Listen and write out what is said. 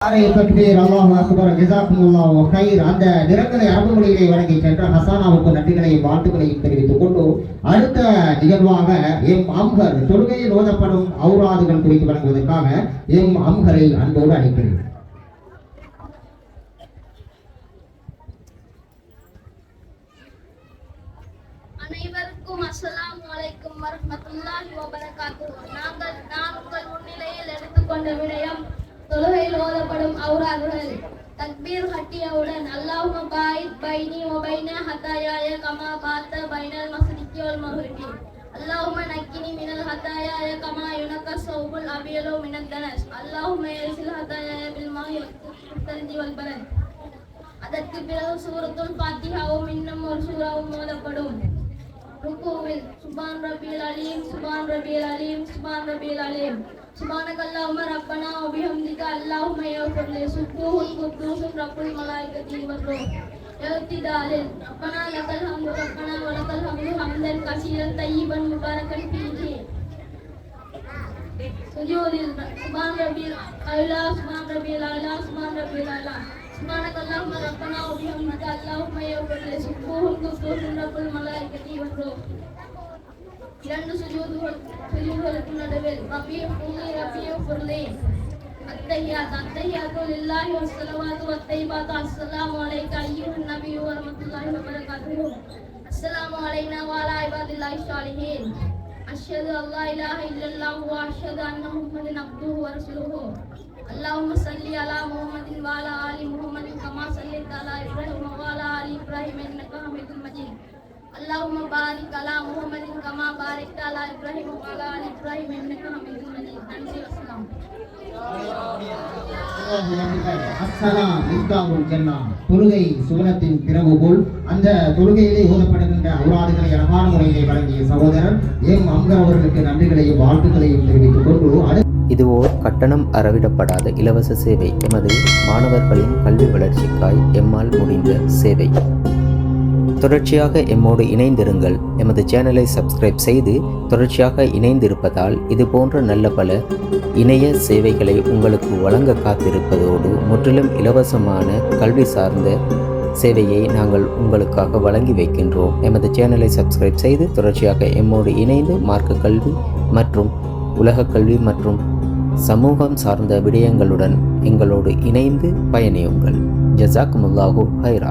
தக்பீர் அல்லாஹ் அக்பர் கைர். அந்த நிறங்களை அரபு மொழியிலே வழங்கி சென்ற ஹசானாவுக்கு நன்றிகளையும் வாழ்த்துக்களையும் தெரிவித்துக் கொண்டு அடுத்த நிகழ்வாக எம் அம்கர் தொழுகையில் ஓதப்படும் ஔராதுகள் குறித்து வழங்குவதற்காக எம் அம்கரை அன்போடு அழைக்கிறேன். அனைவருக்கும் அஸ்லாம் வலைக்கும் வரமத்துல்லாஹி வபரகாத்து நாங்கள் நான் உங்கள் முன்னிலையில் எடுத்துக்கொண்ட விடயம் தொழுகையில் ஓதப்படும் ஔராதுகள் தக்பீர் கட்டியவுடன் அல்லாஹும்ம பாயித் பைனி ஒபைன பைன ஹதாயாய கமா பாத்த பைனல் மசதிக்கு வல் மஹ்ரிபி அல்லாஹும நக்கினி மினல் ஹதாயாய கமா யுனக்க சௌபுல் அபியலோ மினத் தனஸ். அல்லாஹும்ம யர்சில் ஹதாயாய பில் மாஹி அதற்கு பிறகு சூரத்துல் ஃபாத்திஹாவும் இன்னும் ஒரு சூறாவும் மோதப்படும் ருக்குவில் சுபான் ரபியல் அலீம் சுபான் ரபியல் அலீம் சுபான் ரபியல் அலீம். சுபானக அல்லாஹும்ம ரப்பனா வ பிஹம்திக அல்லாஹும்ம யஃபிர் லி சுப்ஹூன் குத்தூஸுன் ரப்புல் மலாயிகதி வர் ரூஹ் இர்திதாலில் ரப்பனா லக்கல் ஹம்து ரப்பனா வ லக்கல் ஹம்து ஹம்தன் கஸீரன் தய்யிபன் முபாரக்கன் ஃபீஹி சுஜூதில் சுபான் ரபியல் அலா சுபான் ரபியல் அலா சுபான் ரபியல் அலா سبحانك اللهم ربنا وبحمدك اللهم يغفر لي سبحوه القدوس رب الملائكة والروح இரண்டு சுஜூதுகள் சுஜூதுகளுக்கு நடுவில் ரபி புள்ளி ரபி புள்ளி அத்தையாத் அத்தையாத்து லில்லாஹி வஸ்ஸலவாத்து வத்தைபாத்து அஸ்ஸலாமு அலைக்க அய்யுஹன் நபியு வ ரஹ்மத்துல்லாஹி வ பரகாத்துஹு அஸ்ஸலாமு அலைனா வ அலா இபாதில்லாஹி ஸாலிஹீன் அஷ்ஹது அல்லா இலாஹ இல்லல்லாஹு வ அஷ்ஹது அன்ன முஹம்மதன் அப்துஹு வ ரசூலுஹு اللهم صل على محمد وعلى ال محمد كما صليت على ابراهيم وعلى ال ابراهيم انك حميد مجيد اللهم بارك على محمد كما باركت على ابراهيم وعلى ال ابراهيم انك حميد مجيد நன்றி வசலாம் அஸ்ஸலாம் இஸ்தாமுல் ஜன்னா தொழுகை சுவனத்தின் திறவுகோல் அந்த தொழுகையிலே ஓதப்படுகின்ற ஔராதுகளை அழகான முறையிலே வழங்கிய சகோதரர் எம் அம்கர் அவர்களுக்கு நன்றிகளையும் வாழ்த்துக்களையும் தெரிவித்துக் கொண்டு அடுத்த இது ஓர் கட்டணம் அறவிடப்படாத இலவச சேவை எமது மாணவர்களின் கல்வி வளர்ச்சிக்காய் எம்மால் முடிந்த சேவை தொடர்ச்சியாக எம்மோடு இணைந்திருங்கள். எமது சேனலை சப்ஸ்கிரைப் செய்து தொடர்ச்சியாக இணைந்திருப்பதால் இது போன்ற நல்ல பல இணைய சேவைகளை உங்களுக்கு வழங்க காத்திருப்பதோடு முற்றிலும் இலவசமான கல்வி சார்ந்த சேவையை நாங்கள் உங்களுக்காக வழங்கி வைக்கின்றோம். எமது சேனலை சப்ஸ்கிரைப் செய்து தொடர்ச்சியாக எம்மோடு இணைந்து மார்க்க கல்வி மற்றும் உலக கல்வி மற்றும் சமூகம் சார்ந்த விடயங்களுடன் எங்களோடு இணைந்து பயணியுங்கள். ஜசாக்குமுல்லாஹு ஹைரா.